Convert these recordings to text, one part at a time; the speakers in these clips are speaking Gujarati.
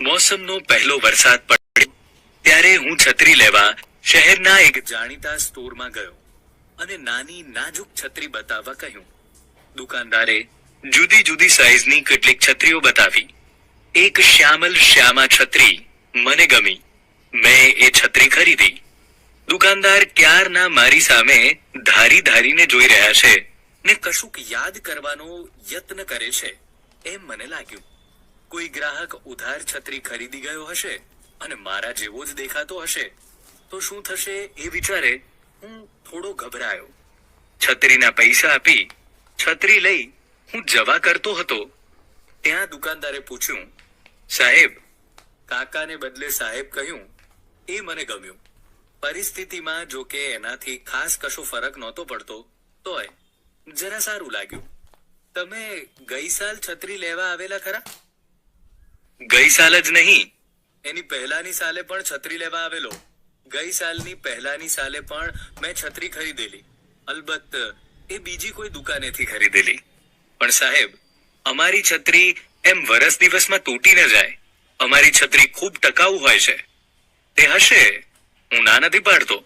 મોસમનો પહેલો વરસાદ પડ્યો. ત્યારે હું છત્રી લેવા શહેરના એક જાણીતા સ્ટોરમાં ગયો અને નાની નાજુક છત્રી બતાવવા કહ્યું. દુકાનદારે જુદી જુદી સાઈઝની કેટલીક છત્રીઓ બતાવી. એક શ્યામલ શ્યામા છત્રી મને ગમી. મેં એ છત્રી ખરીદી. દુકાનદાર ક્યારના મારી સામે ધારી ધારીને જોઈ રહ્યા છે ને કશુંક યાદ કરવાનો યત્ન કરે છે એમ મને લાગ્યું. કોઈ ગ્રાહક ઉધાર છત્રી ખરીદી ગયો હશે અને મારા જેવો જ દેખાતો હશે, તો શું થશે એ વિચારે હું થોડો ગભરાયો. છત્રીના પૈસા આપી છત્રી લઈ હું જવા કરતો હતો. ત્યાં દુકાનદારે પૂછ્યું, સાહેબ, કાકાને બદલે સાહેબ કહ્યું, એ મને ગમ્યું. પરિસ્થિતિમાં જો કે એનાથી ખાસ કશો ફરક નહોતો પડતો, તોય જરા સારું લાગ્યું. તમે ગઈ સાલ છત્રી લેવા આવેલા ખરા? ગઈ સાલ જ નહીં. એની પહેલાની સાલે પણ છત્રી લેવા આવેલો. ગઈ સાલની પહેલાની સાલે પણ મેં છત્રી ખરીદેલી. અલબત્ત, એ બીજી કોઈ દુકાનેથી ખરીદેલી. પણ સાહેબ, અમારી છત્રી એમ વરસ દિવસમાં તૂટી ન જાય. અમારી છત્રી ખૂબ ટકાઉ હોય છે. તે હશે. હું ના નથી પાડતો.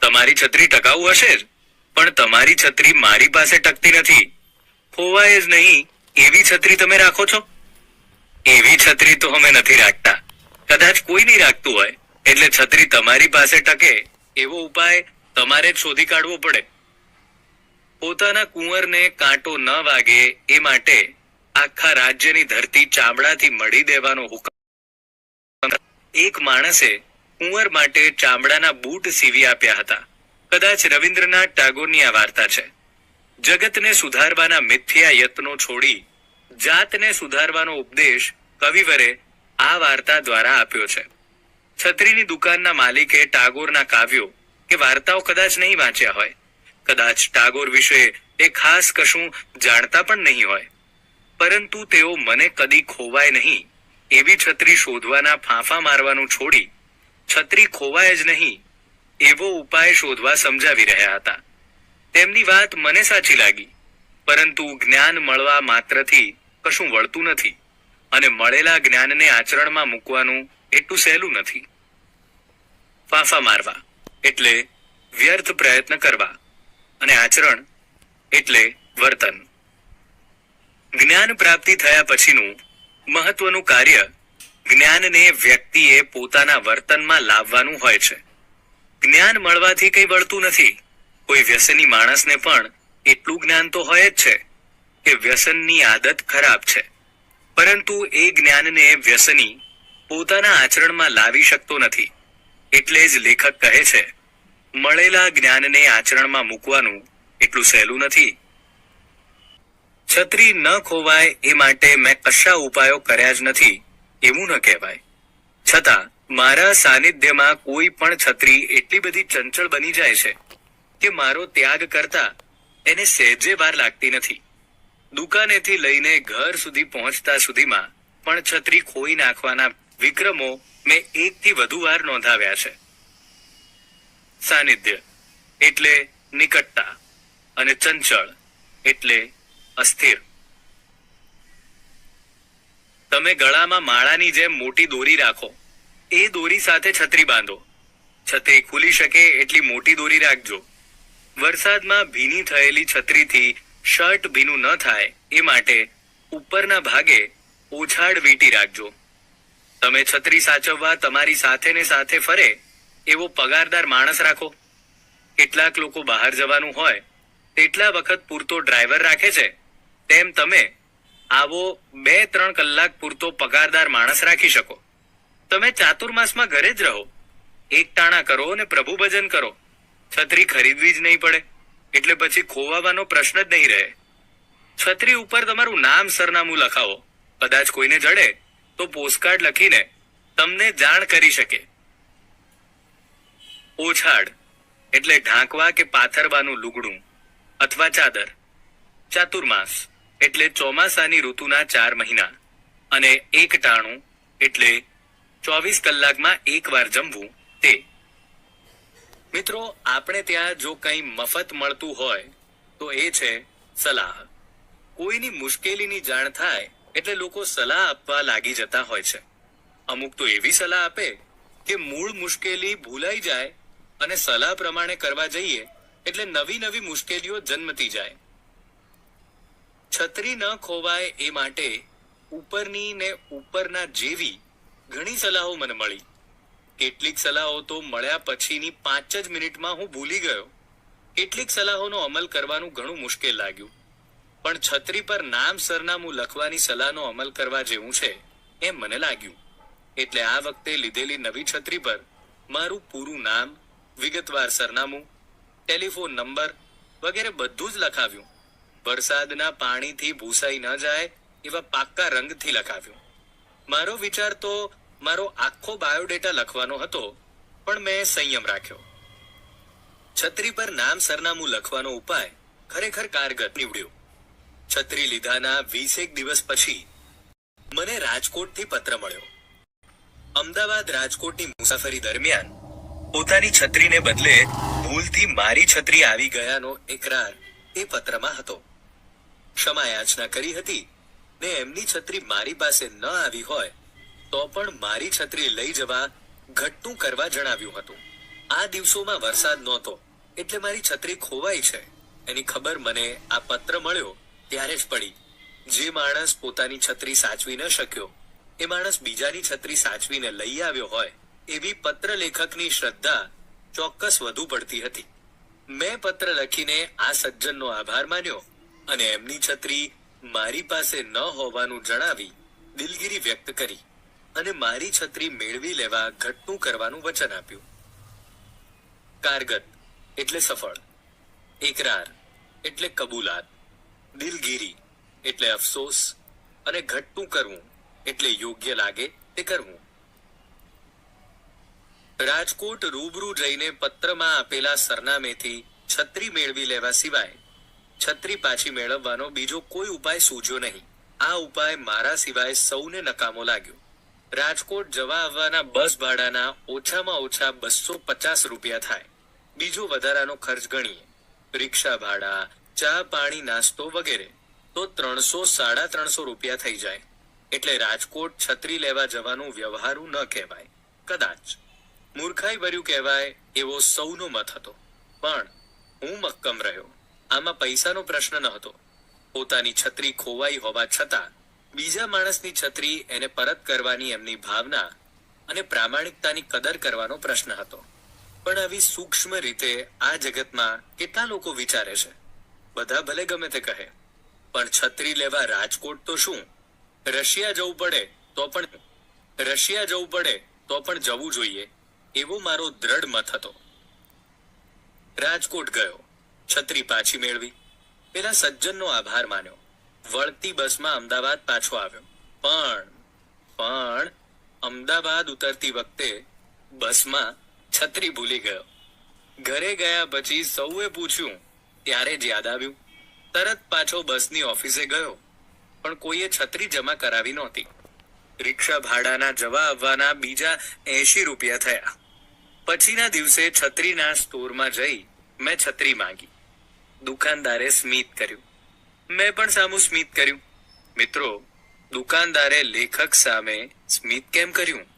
તમારી છત્રી ટકાઉ હશે જ. પણ તમારી છત્રી મારી પાસે ટકતી નથી. ખોવાય જ નહીં. એવી છત્રી તમે રાખો છો? એવી છત્રી તો અમે નથી રાખતા. કદાચ કોઈ નહીં રાખતું હોય, એટલે છત્રી તમારી પાસે ટકે, એવો ઉપાય તમારે જ શોધી કાઢવો પડે. પોતાના કુંવરને કાંટો ન વાગે એ માટે આખા રાજ્યની ધરતી ચામડાથી મળી દેવાનો હુકમ. એક માણસે કુંવર માટે ચામડાના બૂટ સીવી આપ્યા હતા. કદાચ રવિન્દ્રનાથ ટાગોરની આ વાર્તા છે. જગતને સુધારવાના મિથ્યા યત્નો છોડી જાતને સુધારવાનો ઉપદેશ કવિવરે આ વાર્તા દ્વારા આપ્યો છે. છત્રીની દુકાનના માલિકે ટાગોરના કાવ્યો કે વાર્તાઓ કદાચ નહીં વાંચ્યા હોય. કદાચ ટાગોર વિશે એ ખાસ કશું જાણતા પણ નહીં હોય. પરંતુ તેઓ મને કદી ખોવાય નહીં. એવી છત્રી શોધવાના ફાંફા મારવાનું છોડી છત્રી ખોવાય જ નહીં. એવો ઉપાય શોધવા સમજાવી રહ્યા હતા. તેમની વાત મને સાચી લાગી. પરંતુ જ્ઞાન મળવા માત્રથી કશું વળતું નથી અને મળેલા જ્ઞાનને આચરણમાં મૂકવાનું એટલું સહેલું નથી. ફાંફા મારવા એટલે વ્યર્થ પ્રયત્ન કરવા અને આચરણ એટલે વર્તન. જ્ઞાન પ્રાપ્તિ થયા પછીનું મહત્વનું કાર્ય જ્ઞાનને વ્યક્તિએ પોતાના વર્તનમાં લાવવાનું હોય છે. જ્ઞાન મળવાથી કંઈ વળતું નથી. કોઈ વ્યસની માણસને પણ એટલું જ્ઞાન તો હોય જ છે. કે વ્યસનની આદત ખરાબ છે. પરંતુ એ જ્ઞાનને વ્યસની પોતાના આચરણમાં લાવી શકતો નથી. એટલે જ લેખક કહે છે, મળેલા જ્ઞાનને આચરણમાં મૂકવાનું એટલું સહેલું નથી. છત્રી ન ખોવાય એ માટે મેં કશા ઉપાયો કર્યા જ નથી એવું ન કહેવાય. છતાં, મારા સાનિધ્યમાં કોઈ પણ છત્રી એટલી બધી ચંચળ બની જાય છે કે મારો ત્યાગ કરતા એને સહેજે વાર લાગતી નથી. દુકાનેથી લઈને ઘર સુધી પહોંચતા સુધીમાં પણ છત્રી ખોઈ નાખવાના વિક્રમો મેં એકથી વધુ વાર નોંધાવ્યા છે. સાનિધ્ય એટલે નિકટતા અને ચંચળ એટલે અસ્થિર. તમે ગળામાં માળાની જેમ મોટી દોરી રાખો. એ દોરી સાથે છત્રી બાંધો. છત્રી ખુલી શકે એટલી મોટી દોરી રાખજો. વરસાદમાં ભીની થયેલી છત્રીથી શર્ટ ભીનું ન થાય એ માટે ઉપરના ભાગે ઓછાડ વીંટી રાખજો. તમે છત્રી સાચવવા તમારી સાથે ને સાથે ફરે એવો પગારદાર માણસ રાખો. કેટલાક લોકો બહાર જવાનું હોય, તેટલા વખત પૂરતો ડ્રાઈવર રાખે છે, તેમ તમે આવો બે ત્રણ કલાક પૂરતો પગારદાર માણસ રાખી શકો. તમે ચાતુર્માસમાં ઘરે જ રહો. એક ટાણા કરો અને પ્રભુ ભજન કરો. છત્રી ખરીદવી જ નહીં પડે. એટલે પછી ખોવાવાનો પ્રશ્ન જ નહીં રહે. છત્રી ઉપર તમારું નામ સરનામું લખાવો. કદાચ કોઈને જડે, તો પોસ્ટકાર્ડ લખીને તમને જાણ કરી શકે. ઓછાડ, એટલે ઢાંકવા કે પાથરવાનું લુગડું, અથવા ચાદર. ચાતુર્માસ, એટલે ચોમાસાની ઋતુના ચાર મહિના. અને એક ટાણું, એટલે ચોવીસ કલાકમાં એક વાર જમવું, તે. મિત્રો, આપણે ત્યાં જો કંઈ મફત મળતું હોય, તો એ છે સલાહ. કોઈની મુશ્કેલીની જાણ થાય, એટલે લોકો સલાહ આપવા લાગી જતા હોય છે. અમુક તો એવી સલાહ આપે કે મૂળ મુશ્કેલી ભૂલાઈ જાય અને સલાહ પ્રમાણે કરવા જઈએ, એટલે નવી નવી મુશ્કેલીઓ જન્મતી જાય. છત્રી ન ખોવાય એ માટે ઉપરની ને ઉપરના જેવી ઘણી સલાહો મને મળી. કેટલીક સલાહો તો મળ્યા પછીની પાંચ જ મિનિટમાં હું ભૂલી ગયો. કેટલીક સલાહોનો અમલ કરવાનું ઘણું મુશ્કેલ લાગ્યું. પણ છત્રી પર નામ સરનામું લખવાની સલાહનો અમલ કરવા જેવું છે એમ મને લાગ્યું. એટલે આ વખતે લીધેલી નવી છત્રી પર મારું પૂરું નામ, વિગતવાર સરનામું, ટેલિફોન નંબર વગેરે બધું જ લખાવ્યું. વરસાદના પાણીથી ભૂસાઈ ન જાય એવા પાક્કા રંગથી લખાવ્યું. મારો વિચાર તો મારો આખો બાયોડેટા લખવાનો હતો, પણ મેં સંયમ રાખ્યો. છત્રી પર નામ સરનામું લખવાનો ઉપાય ખરેખર કારગર નીવડ્યો. છત્રી લીધાના વીસેક દિવસ પછી મને રાજકોટથી પત્ર મળ્યો. અમદાવાદ રાજકોટની મુસાફરી દરમિયાન પોતાની છત્રીને બદલે ભૂલથી મારી છત્રી આવી ગયાનો એકરાર એ પત્રમાં હતો. ક્ષમા યાચના કરી હતી ને એમની છત્રી મારી પાસે ન આવી હોય તો પણ મારી છત્રી લઈ જવા ઘટતું કરવા જણાવ્યું હતું. આ દિવસોમાં વરસાદ નહોતો, એટલે મારી છત્રી ખોવાઈ છે. એની ખબર મને આ પત્ર મળ્યો ત્યારે જ પડી. જે માણસ પોતાની છત્રી સાચવી ન શક્યો, એ માણસ બીજાની છત્રી સાચવીને લઈ આવ્યો હોય, એવી પત્ર લેખકની શ્રદ્ધા ચોક્કસ વધુ પડતી હતી. મેં પત્ર લખીને આ સજ્જનનો આભાર માન્યો અને એમની છત્રી મારી પાસે ન હોવાનું જણાવી દિલગીરી વ્યક્ત કરી. અને મારી છત્રી મેળવી લેવા ઘટતું કરવાનું વચન આપ્યું. કારગત એટલે સફળ, એકરાર એટલે કબૂલાત, દિલગીરી એટલે અફસોસ અને ઘટતું કરવું એટલે યોગ્ય લાગે તે કરવું. રાજકોટ રૂબરૂ જઈને પત્રમાં આપેલા સરનામેથી છત્રી મેળવી લેવા સિવાય છત્રી પાછી મેળવવાનો બીજો કોઈ ઉપાય સૂજ્યો નહીં. આ ઉપાય મારા સિવાય સૌને નકામો લાગ્યો. રાજકોટ જવા આવવાના બસ ભાડાના ઓછામાં ઓછા બસો પચાસ રૂપિયા થાય. બીજો વધારાનો ખર્ચ ગણીએ. રિક્ષા ભાડા, ચા, પાણી, નાસ્તો વગેરે. તો ત્રણસો સાડા ત્રણસો રૂપિયા થઈ જાય. એટલે રાજકોટ છત્રી લેવા જવાનું વ્યવહારું ન કહેવાય. કદાચ. મૂર્ખાઈ ભર્યું કહેવાય એવો સૌનો મત હતો. પણ હું મક્કમ રહ્યો. આમાં પૈસાનો પ્રશ્ન ન હતો પોતાની છત્રી ખોવાઈ હોવા છતાં બીજા માણસની છત્રી એને પરત કરવાની એમની ભાવના અને પ્રામાણિકતાની કદર કરવાનો પ્રશ્ન હતો. પણ આવી સૂક્ષ્મ રીતે આ જગતમાં કેટલા લોકો વિચારે છે? બધા ભલે ગમે તે કહે, પણ છત્રી લેવા રાજકોટ તો શું? રશિયા જવું પડે તો પણ રશિયા જવું પડે તો પણ જવું જોઈએ, એવો મારો દ્રઢ મત હતો. રાજકોટ ગયો, છત્રી પાછી મેળવી. પેલા સજ્જનનો આભાર માન્યો. વળતી બસમાં અમદાવાદ પાછો આવ્યો. પણ પણ અમદાવાદ ઉતરતી વખતે બસમાં છત્રી ભૂલી ગયો. ઘરે ગયા પછી સૌએ પૂછ્યું, ત્યારે જ યાદ આવ્યું? તરત પાછો બસની ઓફિસે ગયો. પણ કોઈએ છત્રી જમા કરાવી નહોતી. રિક્ષા ભાડાના જવા આવવાના બીજા એંશી રૂપિયા થયા. પછીના દિવસે છત્રીના સ્ટોરમાં જઈ મેં છત્રી માંગી. દુકાનદારે સ્મિત કર્યું. મેં પણ સામું સ્મિત કર્યું. મિત્રો દુકાનદારે લેખક સામે સ્મિત કેમ કર્યું?